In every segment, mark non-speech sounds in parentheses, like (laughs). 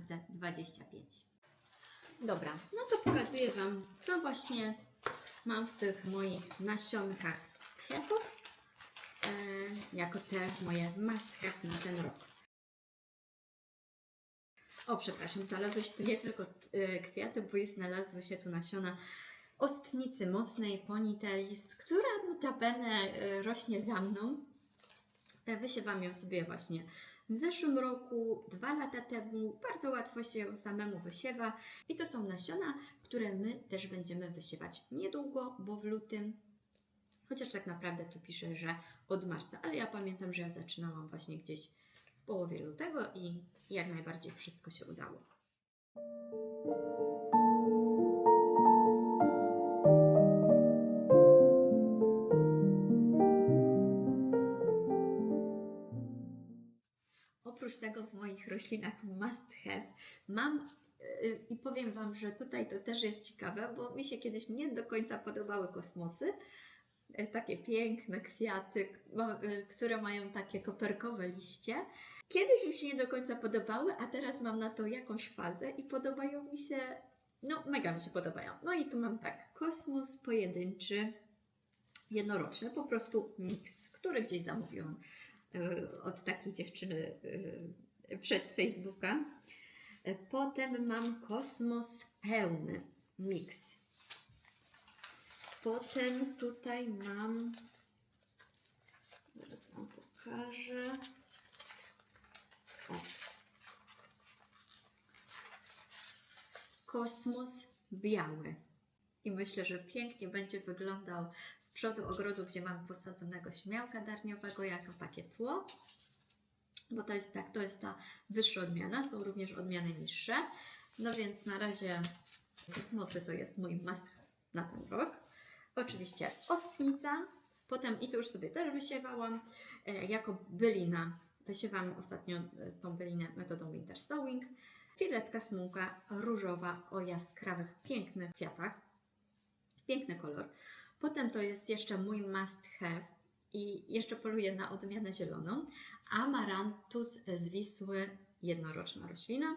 nasion na rok 2025. Dobra, no to pokazuję Wam, co właśnie mam w tych moich nasionkach kwiatów, e, jako te moje must have na ten rok. O, przepraszam, znalazły się tu nie tylko e, kwiaty, bo i znalazły się tu nasiona ostnicy mocnej Ponytails, która notabene e, rośnie za mną. E, Wysiewam ją sobie właśnie w zeszłym roku, dwa lata temu. Bardzo łatwo się samemu wysiewa. I to są nasiona, które my też będziemy wysiewać niedługo, bo w lutym. Chociaż tak naprawdę tu pisze, że od marca, ale ja pamiętam, że ja zaczynałam właśnie gdzieś w połowie lutego i jak najbardziej wszystko się udało. Roślinach must have mam yy, i powiem Wam, że tutaj to też jest ciekawe, bo mi się kiedyś nie do końca podobały kosmosy. Yy, Takie piękne kwiaty, yy, które mają takie koperkowe liście. Kiedyś mi się nie do końca podobały, a teraz mam na to jakąś fazę i podobają mi się, no mega mi się podobają. No i tu mam tak, kosmos pojedynczy, jednoroczny, po prostu miks, który gdzieś zamówiłam y, od takiej dziewczyny y, przez Facebooka. Potem mam kosmos pełny, miks. Potem tutaj mam, zaraz Wam pokażę. O. Kosmos biały. I myślę, że pięknie będzie wyglądał z przodu ogrodu, gdzie mam posadzonego śmiałka darniowego, jako takie tło. Bo to jest tak, to jest ta wyższa odmiana, są również odmiany niższe. No więc na razie kosmosy to jest mój must na ten rok. Oczywiście ostnica, potem i to już sobie też wysiewałam, e, jako bylina. Wysiewam ostatnio e, tą bylinę metodą winter sowing. Filetka smułka różowa o jaskrawych, pięknych kwiatach. Piękny kolor. Potem to jest jeszcze mój must have i jeszcze poluję na odmianę zieloną. Amaranthus z Wisły, jednoroczna roślina.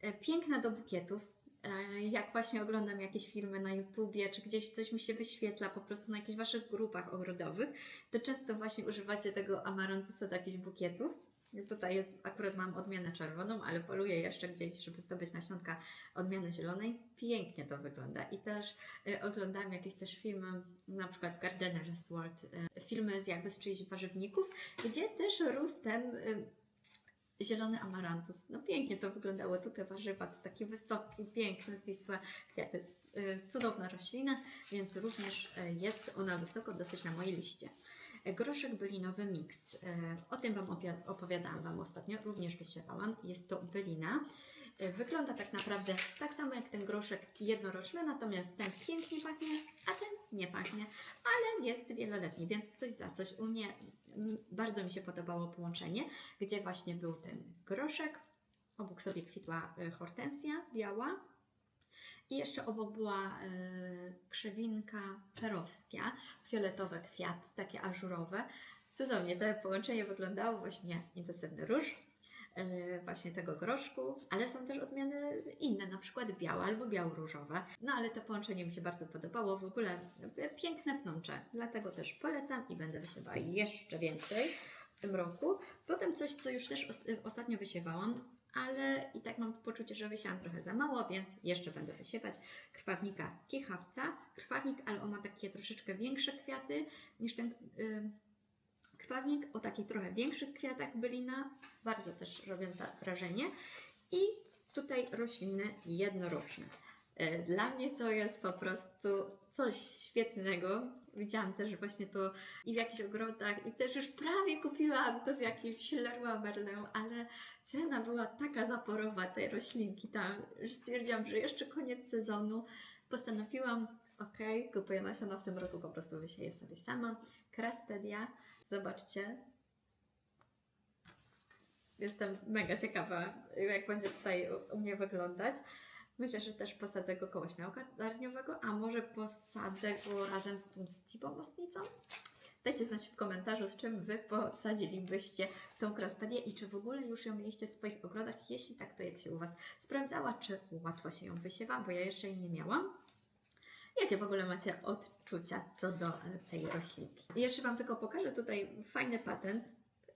E, Piękna do bukietów. E, Jak właśnie oglądam jakieś filmy na YouTubie, czy gdzieś coś mi się wyświetla po prostu na jakichś Waszych grupach ogrodowych, to często właśnie używacie tego amaranthusa do jakichś bukietów. Tutaj jest, akurat mam odmianę czerwoną, ale poluję jeszcze gdzieś, żeby zdobyć nasionka odmiany zielonej. Pięknie to wygląda. I też y, oglądałam jakieś też filmy, na przykład w Gardener's World, y, filmy z jakby z czyichś warzywników, gdzie też rósł ten y, zielony amarantus. No pięknie to wyglądało. Tu te warzywa, to taki wysoki, piękny, zwisłe kwiaty. Y, Cudowna roślina, więc również y, jest ona wysoko dosyć na mojej liście. Groszek bylinowy mix. Y, O tym Wam opowiadałam Wam ostatnio, również wysiewałam. Jest to bylina. Y, Wygląda tak naprawdę tak samo jak ten groszek jednoroczny, natomiast ten pięknie pachnie, a ten nie pachnie, ale jest wieloletni, więc coś za coś. U mnie bardzo mi się podobało połączenie, gdzie właśnie był ten groszek, obok sobie kwitła y, hortensja biała i jeszcze obok była y, krzewinka perowskia, fioletowe kwiaty, takie ażurowe. Cudownie to połączenie wyglądało, właśnie intensywny róż, y, właśnie tego groszku, ale są też odmiany inne, na przykład białe albo biało-różowe. No ale to połączenie mi się bardzo podobało, w ogóle piękne pnącze, dlatego też polecam i będę wysiewała jeszcze więcej w tym roku. Potem coś, co już też os- ostatnio wysiewałam, ale i tak mam poczucie, że wysiałam trochę za mało, więc jeszcze będę wysiewać krwawnika kichawca. Krwawnik, ale on ma takie troszeczkę większe kwiaty niż ten y, krwawnik, o takich trochę większych kwiatach bylina, bardzo też robiąca wrażenie. I tutaj rośliny jednoroczne. Y, Dla mnie to jest po prostu coś świetnego. Widziałam też właśnie to i w jakichś ogrodach, i też już prawie kupiłam to w jakimś Leroy Merlin, ale cena była taka zaporowa tej roślinki tam, że stwierdziłam, że jeszcze koniec sezonu. Postanowiłam, ok, kupuję nasiona w tym roku, po prostu wysieję sobie sama. Kraspedia, zobaczcie. Jestem mega ciekawa, jak będzie tutaj u mnie wyglądać. Myślę, że też posadzę go koło śmiałka darniowego, a może posadzę go razem z tą stipą ostnicą? Dajcie znać w komentarzu, z czym Wy posadzilibyście tą kraspedię i czy w ogóle już ją mieliście w swoich ogrodach. Jeśli tak, to jak się u Was sprawdzała, czy łatwo się ją wysiewa, bo ja jeszcze jej nie miałam. Jakie w ogóle macie odczucia co do tej roślinki? Jeszcze Wam tylko pokażę tutaj fajny patent.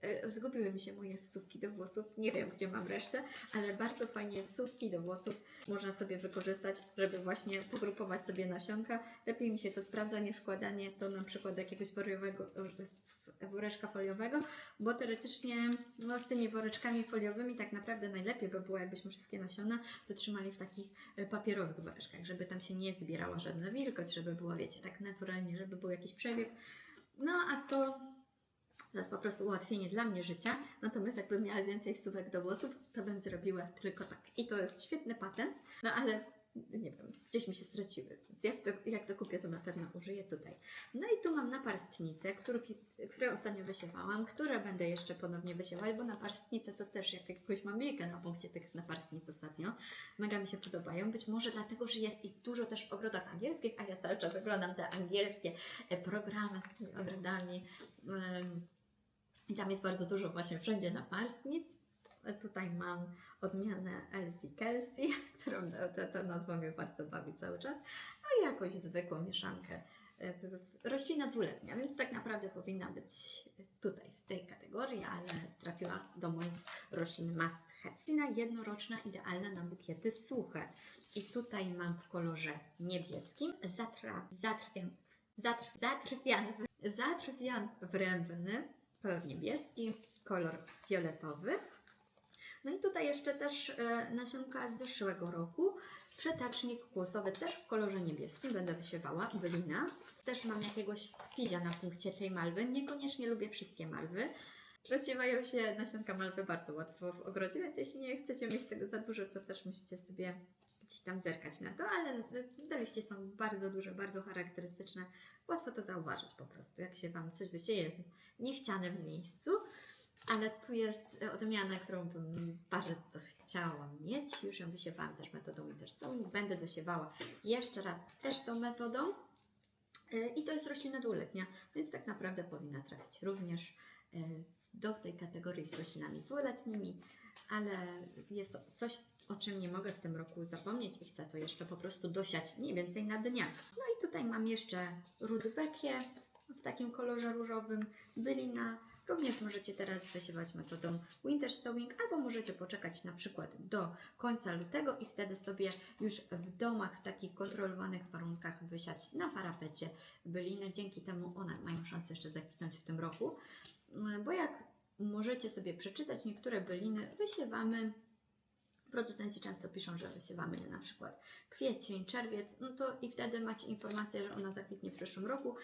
E, Zgubiły mi się moje wsówki do włosów. Nie wiem, gdzie mam resztę, ale bardzo fajnie wsówki do włosów można sobie wykorzystać, żeby właśnie pogrupować sobie nasionka. Lepiej mi się to sprawdza niż wkładanie to na przykład jakiegoś woreczka foliowego, bo teoretycznie no, z tymi woreczkami foliowymi tak naprawdę najlepiej by było, jakbyśmy wszystkie nasiona to trzymali w takich e, papierowych woreczkach, żeby tam się nie zbierała żadna wilgoć, żeby było, wiecie, tak naturalnie, żeby był jakiś przebieg. No a to to jest po prostu ułatwienie dla mnie życia. Natomiast jakbym miała więcej wsówek do włosów, to bym zrobiła tylko tak. I to jest świetny patent, no ale nie wiem, gdzieś mi się straciły. Więc jak to, jak to kupię, to na pewno użyję tutaj. No i tu mam naparstnice, które, które ostatnio wysiewałam, które będę jeszcze ponownie wysiewać, bo naparstnice to też jak jakąś mam wiekę na punkcie tych naparstnic ostatnio. Mega mi się podobają. Być może dlatego, że jest ich dużo też w ogrodach angielskich, a ja cały czas oglądam te angielskie e, programy z tymi ogrodami. I tam jest bardzo dużo właśnie wszędzie naparstnic. Tutaj mam odmianę Elsie Kelsey, (laughs) którą ta, nazwa mnie bardzo bawi cały czas, a jakąś zwykłą mieszankę. e, Roślina dwuletnia, więc tak naprawdę powinna być tutaj, w tej kategorii, ale trafiła do moich roślin must have. Roślina jednoroczna, idealna na bukiety suche. I tutaj mam w kolorze niebieskim zatra, zatrwian, zatr, zatrwian, zatrwian wrębny, kolor niebieski, kolor fioletowy. No i tutaj jeszcze też e, nasionka z zeszłego roku. Przetacznik kłosowy też w kolorze niebieskim będę wysiewała, bylina. Też mam jakiegoś pizia na punkcie tej malwy. Niekoniecznie lubię wszystkie malwy. Rozsiewają się nasionka malwy bardzo łatwo w ogrodzie, więc jeśli nie chcecie mieć tego za dużo, to też musicie sobie gdzieś tam zerkać na to, ale te liście są bardzo duże, bardzo charakterystyczne. Łatwo to zauważyć po prostu, jak się Wam coś wysieje niechciane w miejscu. Ale tu jest odmiana, którą bym bardzo chciała mieć. Już ją wysiewałam też metodą Intersowing. Będę dosiewała jeszcze raz też tą metodą. Yy, I to jest roślina dwuletnia, więc tak naprawdę powinna trafić również yy, do tej kategorii z roślinami dwuletnimi, ale jest to coś, o czym nie mogę w tym roku zapomnieć i chcę to jeszcze po prostu dosiać mniej więcej na dniach. No i tutaj mam jeszcze rudbekie w takim kolorze różowym, bylina. Również możecie teraz wysiewać metodą winter sowing, albo możecie poczekać na przykład do końca lutego i wtedy sobie już w domach w takich kontrolowanych warunkach wysiać na parapecie byliny. Dzięki temu one mają szansę jeszcze zakwitnąć w tym roku, bo jak możecie sobie przeczytać, niektóre byliny wysiewamy. Producenci często piszą, że wysiewamy je na przykład kwiecień, czerwiec, no to i wtedy macie informację, że ona zakwitnie w przyszłym roku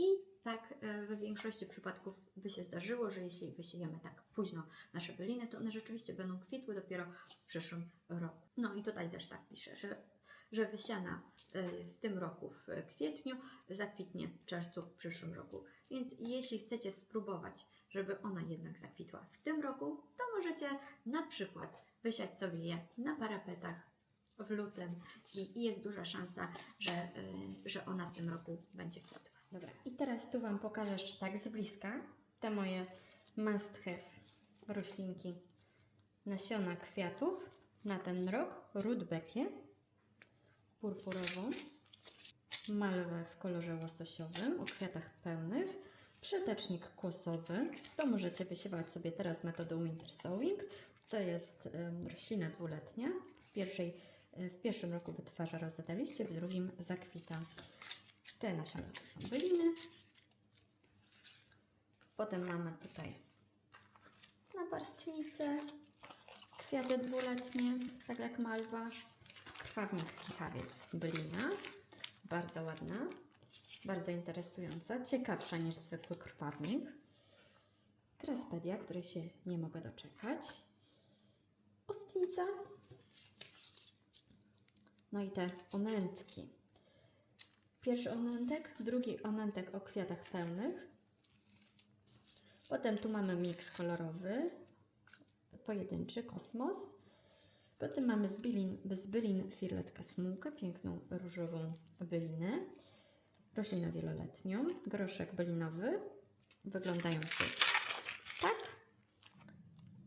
i tak e, we większości przypadków by się zdarzyło, że jeśli wysiejemy tak późno nasze byliny, to one rzeczywiście będą kwitły dopiero w przyszłym roku. No i tutaj też tak pisze, że, że wysiana e, w tym roku w kwietniu zakwitnie w czerwcu w przyszłym roku. Więc jeśli chcecie spróbować, żeby ona jednak zakwitła w tym roku, to możecie na przykład wysiać sobie je na parapetach w lutym i, i jest duża szansa, że, y, że ona w tym roku będzie kwitła. Dobra, i teraz tu Wam pokażę jeszcze tak z bliska te moje must have roślinki nasiona kwiatów na ten rok. Rudbeckie purpurową, malwę w kolorze łososiowym o kwiatach pełnych, przetecznik kłosowy. To możecie wysiewać sobie teraz metodą winter sowing. To jest roślina dwuletnia. W, pierwszej, e, w pierwszym roku wytwarza rozetę liście, w drugim zakwita. Te nasiona to są byliny. Potem mamy tutaj naparstnice, kwiaty dwuletnie, tak jak malwa, krwawnik kichawiec, bylina, bardzo ładna, bardzo interesująca, ciekawsza niż zwykły krwawnik. Kraspedia, której się nie mogę doczekać. Ostnica. No i te onętki. Pierwszy onętek, drugi onętek o kwiatach pełnych. Potem tu mamy miks kolorowy, pojedynczy kosmos. Potem mamy z bylin, z bylin filetka smułkę, piękną różową bylinę, roślinę wieloletnią, groszek bylinowy, wyglądający tak,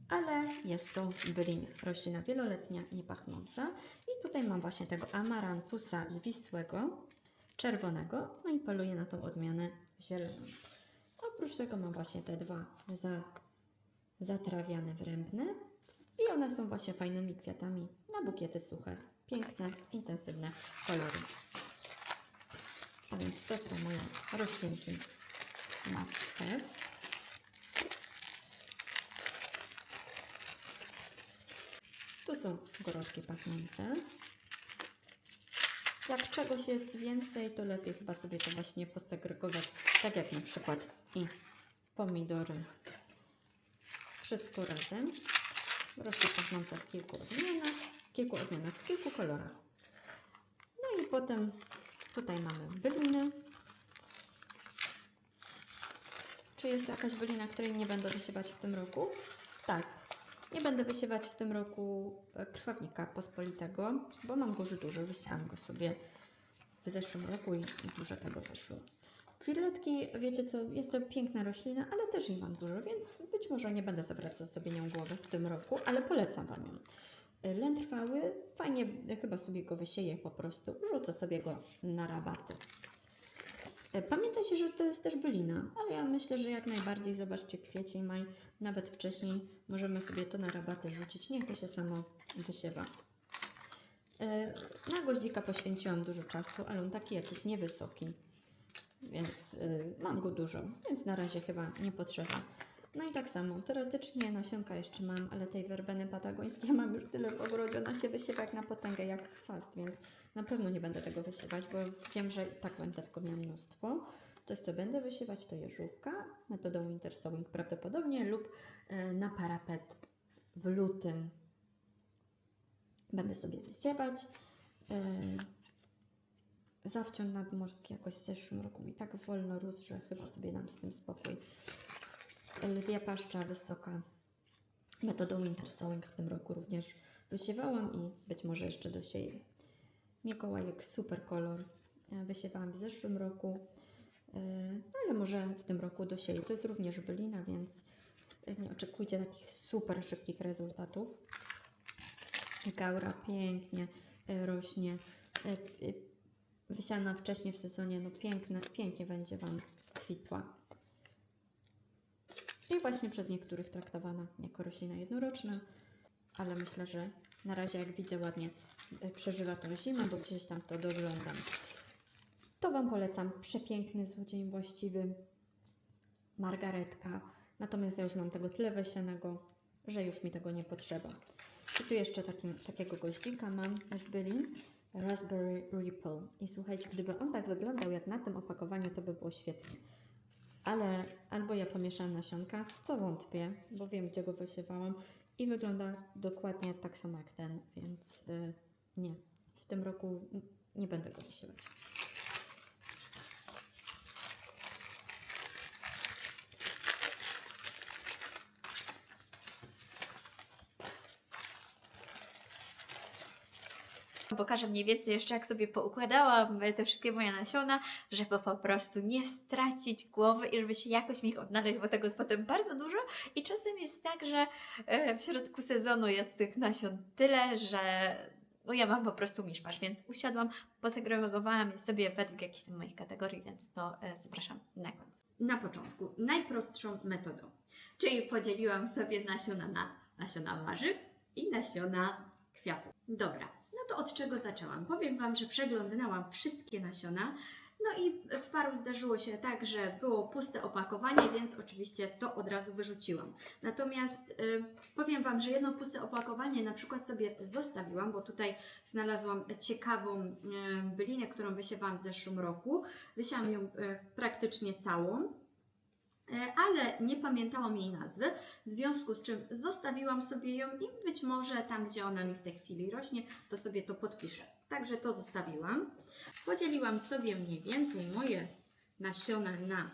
ale jest to bylin, roślina wieloletnia, niepachnąca. I tutaj mam właśnie tego amarantusa zwisłego, czerwonego, no i poluję na tą odmianę zieloną. Oprócz tego mam właśnie te dwa za, zatrawiane wrębne i one są właśnie fajnymi kwiatami na bukiety suche. Piękne, intensywne kolory. A więc to są moje roślinki must have. Tu są gorzkie pachnące. Jak czegoś jest więcej, to lepiej chyba sobie to właśnie posegregować, tak jak na przykład i pomidory. Wszystko razem. Gorzkie pachnące w kilku odmianach, w kilku odmianach, w kilku kolorach. No i potem tutaj mamy byliny. Czy jest to jakaś bylina, której nie będę wysiewać w tym roku? Tak. Nie będę wysiewać w tym roku e, krwawnika pospolitego, bo mam go już dużo. Wysiałam go sobie w zeszłym roku i, i dużo tego wyszło. Filetki, wiecie co, jest to piękna roślina, ale też jej mam dużo, więc być może nie będę zawracać sobie nią głowy w tym roku, ale polecam Wam ją. E, Lętrwały, fajnie, e, chyba sobie go wysieję po prostu, rzucę sobie go na rabaty. E, Pamiętajcie, że to jest też bylina, ale ja myślę, że jak najbardziej, zobaczcie, kwiecień, maj, nawet wcześniej możemy sobie to na rabaty rzucić, niech to się samo wysiewa. E, Na goździka poświęciłam dużo czasu, ale on taki jakiś niewysoki, więc y, mam go dużo, więc na razie chyba nie potrzeba. No i tak samo, teoretycznie nasionka jeszcze mam, ale tej werbeny patagońskiej (laughs) mam już tyle w ogrodzie, ona się wysiewa jak na potęgę, jak chwast, więc na pewno nie będę tego wysiewać, bo wiem, że tak będę tego miała mnóstwo. Coś, co będę wysiewać, to jeżówka metodą winter sowing prawdopodobnie lub e, na parapet w lutym będę sobie wysiewać. E, Zawciąg nadmorski jakoś w zeszłym roku mi tak wolno rósł, że chyba sobie dam z tym spokój. Lwia paszcza wysoka metodą winter sowing w tym roku również wysiewałam i być może jeszcze dosieję. Mikołajek super kolor. Wysiewałam w zeszłym roku, e, ale może w tym roku dosieję. To jest również bylina, więc nie oczekujcie takich super szybkich rezultatów. Gaura pięknie e, rośnie. E, Wysiana wcześniej w sezonie, no piękne, pięknie będzie Wam kwitła. I właśnie przez niektórych traktowana jako roślina jednoroczna, ale myślę, że na razie jak widzę ładnie e, przeżywa tą zimę, bo gdzieś tam to doglądam. To Wam polecam. Przepiękny złodziej właściwy. Margaretka. Natomiast ja już mam tego tyle wesionego, że już mi tego nie potrzeba. I tu jeszcze takim, takiego goździka mam z bylin. Raspberry Ripple. I słuchajcie, gdyby on tak wyglądał jak na tym opakowaniu, to by było świetnie. Ale albo ja pomieszałam nasionka, w co wątpię, bo wiem, gdzie go wysiewałam i wygląda dokładnie tak samo jak ten, więc y, nie. W tym roku nie będę go wysiewać. Pokażę mniej więcej jeszcze, jak sobie poukładałam te wszystkie moje nasiona, żeby po prostu nie stracić głowy i żeby się jakoś w nich odnaleźć, bo tego jest potem bardzo dużo. I czasem jest tak, że e, w środku sezonu jest tych nasion tyle, że no ja mam po prostu miszmasz, więc usiadłam, posegregowałam je sobie według jakichś tam moich kategorii, więc to e, zapraszam na koniec. Na początku najprostszą metodą, czyli podzieliłam sobie nasiona na nasiona warzyw i nasiona kwiatów. Dobra, no to od czego zaczęłam? Powiem Wam, że przeglądnęłam wszystkie nasiona. No i w paru zdarzyło się tak, że było puste opakowanie, więc oczywiście to od razu wyrzuciłam. Natomiast y, powiem Wam, że jedno puste opakowanie na przykład sobie zostawiłam, bo tutaj znalazłam ciekawą y, bylinę, którą wysiewałam w zeszłym roku. Wysiałam ją y, praktycznie całą. E, ale nie pamiętałam jej nazwy, w związku z czym zostawiłam sobie ją i być może tam, gdzie ona mi w tej chwili rośnie, to sobie to podpiszę. Także to zostawiłam. Podzieliłam sobie mniej więcej moje nasiona na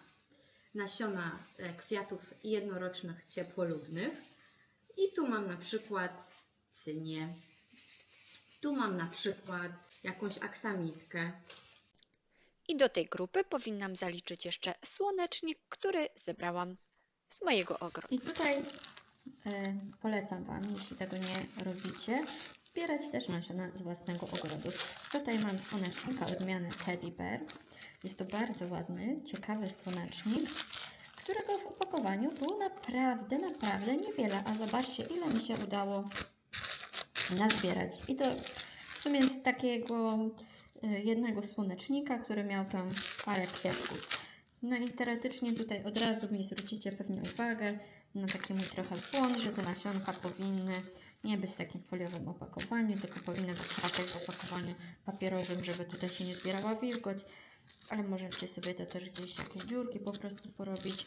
nasiona e, kwiatów jednorocznych ciepłolubnych. I tu mam na przykład cynię, tu mam na przykład jakąś aksamitkę, I do tej grupy powinnam zaliczyć jeszcze słonecznik, który zebrałam z mojego ogrodu. I tutaj e, polecam Wam, jeśli tego nie robicie, zbierać też nasiona z własnego ogrodu. Tutaj mam słonecznika odmiany Teddy Bear. Jest to bardzo ładny, ciekawy słonecznik, którego w opakowaniu było naprawdę, naprawdę niewiele. A zobaczcie, ile mi się udało nazbierać. I to w sumie z takiego jednego słonecznika, który miał tam parę kwiatków. No i teoretycznie tutaj od razu mi zwrócicie pewnie uwagę na taki mój trochę błąd, że te nasionka powinny nie być w takim foliowym opakowaniu, tylko powinny być raczej w opakowaniu papierowym, żeby tutaj się nie zbierała wilgoć, ale możecie sobie to też gdzieś jakieś dziurki po prostu porobić.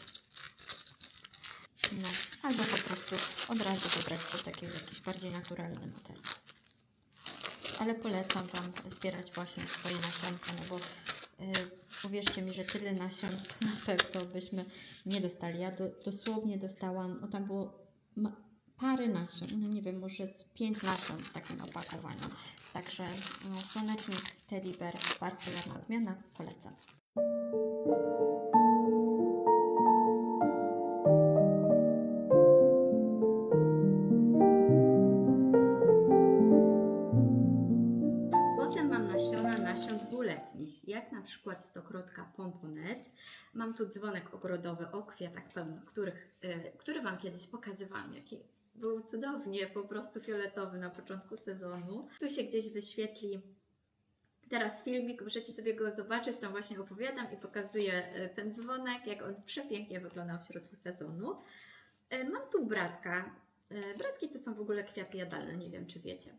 No, albo po prostu od razu wybrać coś takiego, jakiś bardziej naturalny materiał. Ale polecam Wam zbierać właśnie swoje nasionka, no bo yy, uwierzcie mi, że tyle nasion to (laughs) na pewno byśmy nie dostali. Ja do, dosłownie dostałam, o tam było ma, parę nasion, no nie wiem, może z pięć nasion w takim opakowaniu. Także no, słonecznik Teddy Bear, bardzo ładna odmiana, polecam. Na przykład stokrotka pomponet. Mam tu dzwonek ogrodowy o kwiatach pełnych, których, y, który Wam kiedyś pokazywałam, jaki był cudownie po prostu fioletowy na początku sezonu. Tu się gdzieś wyświetli teraz filmik, możecie sobie go zobaczyć, tam właśnie opowiadam i pokazuję y, ten dzwonek, jak on przepięknie wyglądał w środku sezonu. Y, Mam tu bratka. Y, Bratki to są w ogóle kwiaty jadalne, nie wiem czy wiecie.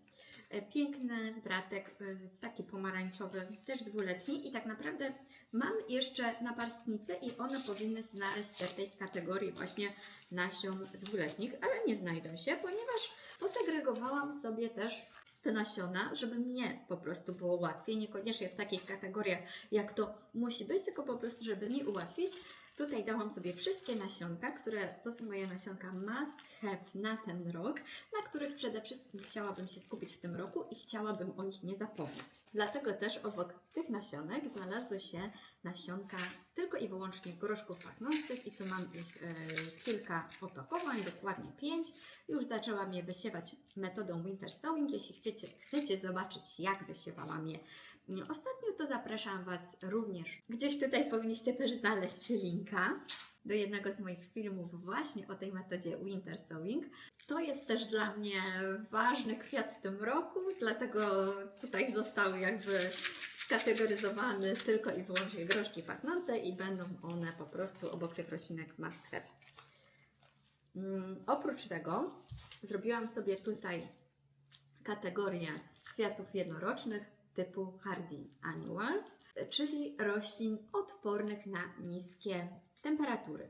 E, Piękny bratek, e, taki pomarańczowy, też dwuletni i tak naprawdę mam jeszcze naparstnice i one powinny znaleźć się w tej kategorii właśnie nasion dwuletnich, ale nie znajdą się, ponieważ posegregowałam sobie też te nasiona, żeby mnie po prostu było łatwiej, niekoniecznie w takich kategoriach jak to musi być, tylko po prostu, żeby mi ułatwić. Tutaj dałam sobie wszystkie nasionka, które to są moje nasionka must have na ten rok, na których przede wszystkim chciałabym się skupić w tym roku i chciałabym o nich nie zapomnieć. Dlatego też obok tych nasionek znalazły się nasionka tylko i wyłącznie groszków pachnących i tu mam ich e, kilka opakowań, dokładnie pięć. Już zaczęłam je wysiewać metodą winter sowing. Jeśli chcecie, chcecie zobaczyć jak wysiewałam je ostatnio, to zapraszam Was również. Gdzieś tutaj powinniście też znaleźć linka do jednego z moich filmów właśnie o tej metodzie winter sowing. To jest też dla mnie ważny kwiat w tym roku, dlatego tutaj został jakby skategoryzowany tylko i wyłącznie groszki pachnące i będą one po prostu obok tych roślinek have. Mm, oprócz tego zrobiłam sobie tutaj kategorię kwiatów jednorocznych typu Hardy Annuals, czyli roślin odpornych na niskie temperatury.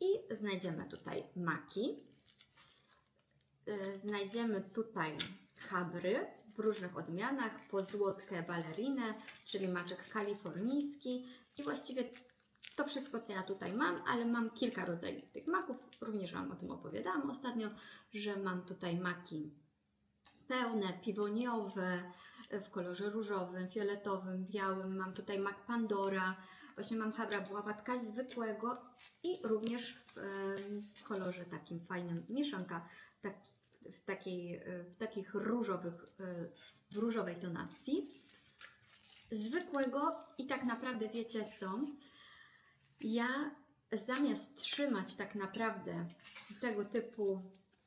I znajdziemy tutaj maki, y, znajdziemy tutaj chabry w różnych odmianach, pozłotkę balerinę, czyli maczek kalifornijski. I właściwie to wszystko, co ja tutaj mam, ale mam kilka rodzajów tych maków, również Wam o tym opowiadałam ostatnio, że mam tutaj maki pełne, piwoniowe, w kolorze różowym, fioletowym, białym. Mam tutaj mak Pandora, właśnie mam habra buławatka zwykłego i również w, kolorze takim fajnym, mieszanka. Tak, w, takiej, w takich różowych, e, w różowej tonacji. Zwykłego i tak naprawdę wiecie co? Ja zamiast trzymać tak naprawdę tego typu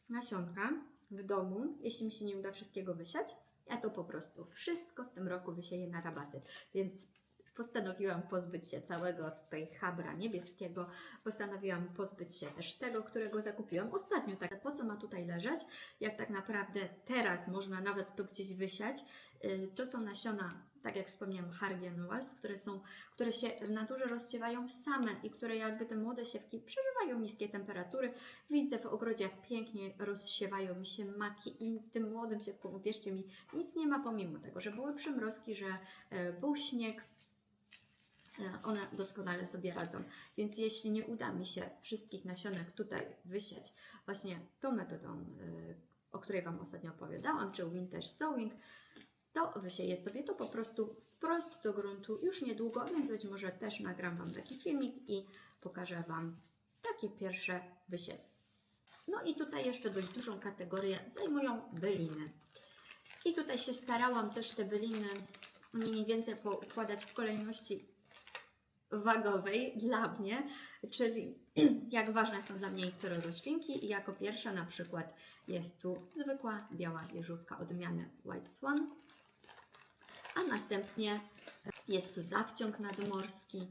nasionka w domu, jeśli mi się nie uda wszystkiego wysiać, ja to po prostu wszystko w tym roku wysieję na rabaty. Więc postanowiłam pozbyć się całego tutaj habra niebieskiego. Postanowiłam pozbyć się też tego, którego zakupiłam ostatnio. Tak, po co ma tutaj leżeć? Jak tak naprawdę teraz można nawet to gdzieś wysiać. Yy, To są nasiona, tak jak wspomniałam, Hardy Annuals, które, są, które się w naturze rozciewają same i które jakby te młode siewki przeżywają niskie temperatury. Widzę w ogrodzie, jak pięknie rozsiewają się maki i tym młodym siewkom, uwierzcie mi, nic nie ma pomimo tego, że były przymrozki, że e, był śnieg, one doskonale sobie radzą. Więc jeśli nie uda mi się wszystkich nasionek tutaj wysiać właśnie tą metodą, e, o której Wam ostatnio opowiadałam, czy winter sowing, to wysieję sobie to po prostu wprost do gruntu już niedługo, więc być może też nagram Wam taki filmik i pokażę Wam takie pierwsze wysiewy. No i tutaj jeszcze dość dużą kategorię zajmują byliny. I tutaj się starałam też te byliny mniej więcej poukładać w kolejności wagowej dla mnie, czyli (clears throat) jak ważne są dla mnie niektóre roślinki i jako pierwsza na przykład jest tu zwykła biała jeżówka odmiany White Swan, a następnie jest tu zawciąg nadmorski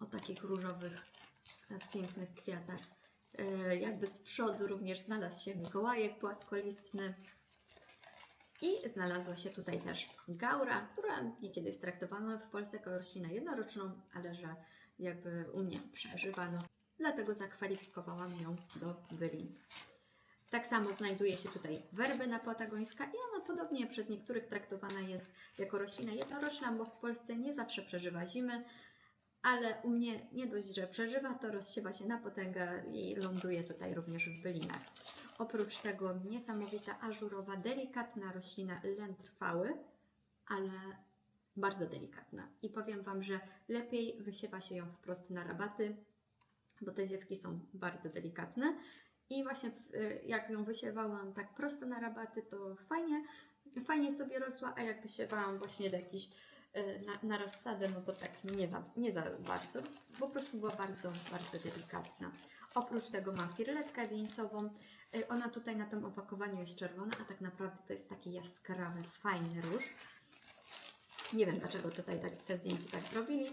o takich różowych, e, pięknych kwiatach. E, Jakby z przodu również znalazł się Mikołajek płaskolistny. I znalazła się tutaj też gaura, która niekiedy jest traktowana w Polsce jako roślinę jednoroczną, ale że jakby u mnie przeżywano. Dlatego zakwalifikowałam ją do bylin. Tak samo znajduje się tutaj werbena patagońska i ona podobnie przez niektórych traktowana jest jako roślina jednoroczna, bo w Polsce nie zawsze przeżywa zimy, ale u mnie nie dość, że przeżywa, to rozsiewa się na potęgę i ląduje tutaj również w bylinach. Oprócz tego niesamowita ażurowa, delikatna roślina lętrwały, ale bardzo delikatna. I powiem Wam, że lepiej wysiewa się ją wprost na rabaty, bo te dziewki są bardzo delikatne. I właśnie w- jak ją wysiewałam tak prosto na rabaty, to fajnie, fajnie sobie rosła, a jak wysiewałam właśnie do jakiejś e, na, na rozsadę, no to tak nie za, nie za bardzo, po prostu była bardzo, bardzo delikatna. Oprócz tego mam firletkę wieńcową. Y, Ona tutaj na tym opakowaniu jest czerwona, a tak naprawdę to jest taki jaskrawy, fajny róż. Nie wiem dlaczego tutaj tak, te zdjęcie tak zrobili.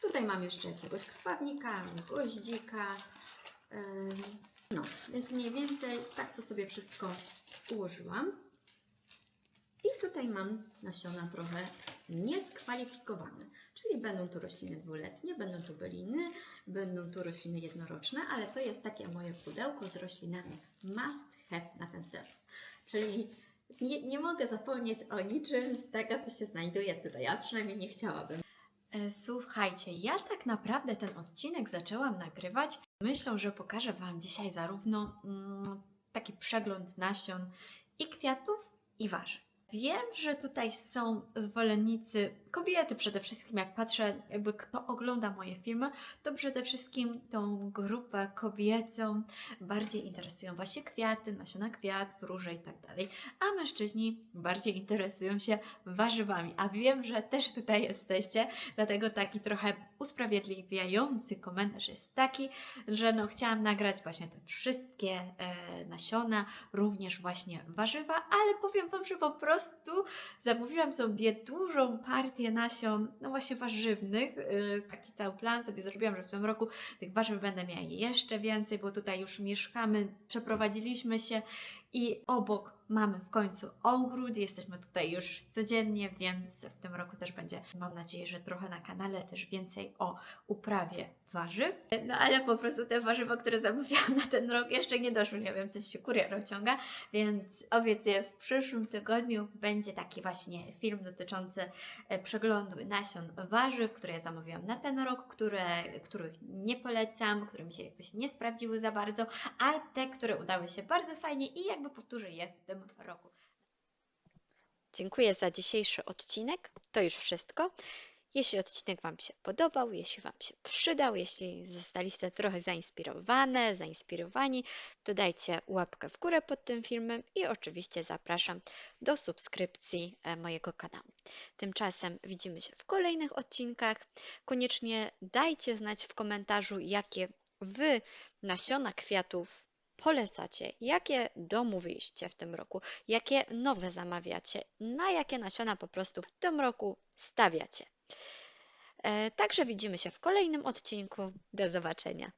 Tutaj mam jeszcze jakiegoś krwawnika, goździka. No, więc mniej więcej tak to sobie wszystko ułożyłam. I tutaj mam nasiona trochę nieskwalifikowane, czyli będą tu rośliny dwuletnie, będą tu byliny, będą tu rośliny jednoroczne, ale to jest takie moje pudełko z roślinami must have na ten sezon. Czyli nie, nie mogę zapomnieć o niczym z tego, co się znajduje tutaj, a przynajmniej nie chciałabym. E, Słuchajcie, ja tak naprawdę ten odcinek zaczęłam nagrywać. Myślę, że pokażę Wam dzisiaj zarówno mm, taki przegląd nasion i kwiatów, i warzyw. Wiem, że tutaj są zwolennicy, kobiety przede wszystkim, jak patrzę, jakby kto ogląda moje filmy, to przede wszystkim tą grupę kobiecą bardziej interesują właśnie kwiaty, nasiona kwiat, róże i tak dalej, a mężczyźni bardziej interesują się warzywami. A wiem, że też tutaj jesteście, Dlatego taki trochę usprawiedliwiający komentarz jest taki, że no chciałam nagrać właśnie te wszystkie e, nasiona, również właśnie warzywa, ale powiem Wam, że po prostu zamówiłam sobie dużą partię nasion, no właśnie warzywnych. E, taki cały plan sobie zrobiłam, że w tym roku tych warzyw będę miała jeszcze więcej, bo tutaj już mieszkamy, przeprowadziliśmy się i obok mamy w końcu ogród, jesteśmy tutaj już codziennie, więc w tym roku też będzie, mam nadzieję, że trochę na kanale też więcej o uprawie warzyw. No ale po prostu te warzywa, które zamówiłam na ten rok jeszcze nie doszły, nie wiem, coś się kurier ciąga, więc obiecuję w przyszłym tygodniu będzie taki właśnie film dotyczący e, przeglądu nasion warzyw, które ja zamówiłam na ten rok, które, których nie polecam, które mi się jakoś nie sprawdziły za bardzo, a te, które udały się bardzo fajnie i jakby powtórzę je w roku. Dziękuję za dzisiejszy odcinek. To już wszystko. Jeśli odcinek Wam się podobał, jeśli Wam się przydał, jeśli zostaliście trochę zainspirowane, zainspirowani, to dajcie łapkę w górę pod tym filmem i oczywiście zapraszam do subskrypcji e, mojego kanału. Tymczasem widzimy się w kolejnych odcinkach. Koniecznie dajcie znać w komentarzu, jakie Wy nasiona kwiatów polecacie, jakie domówiliście w tym roku, jakie nowe zamawiacie, na jakie nasiona po prostu w tym roku stawiacie. E, Także widzimy się w kolejnym odcinku. Do zobaczenia.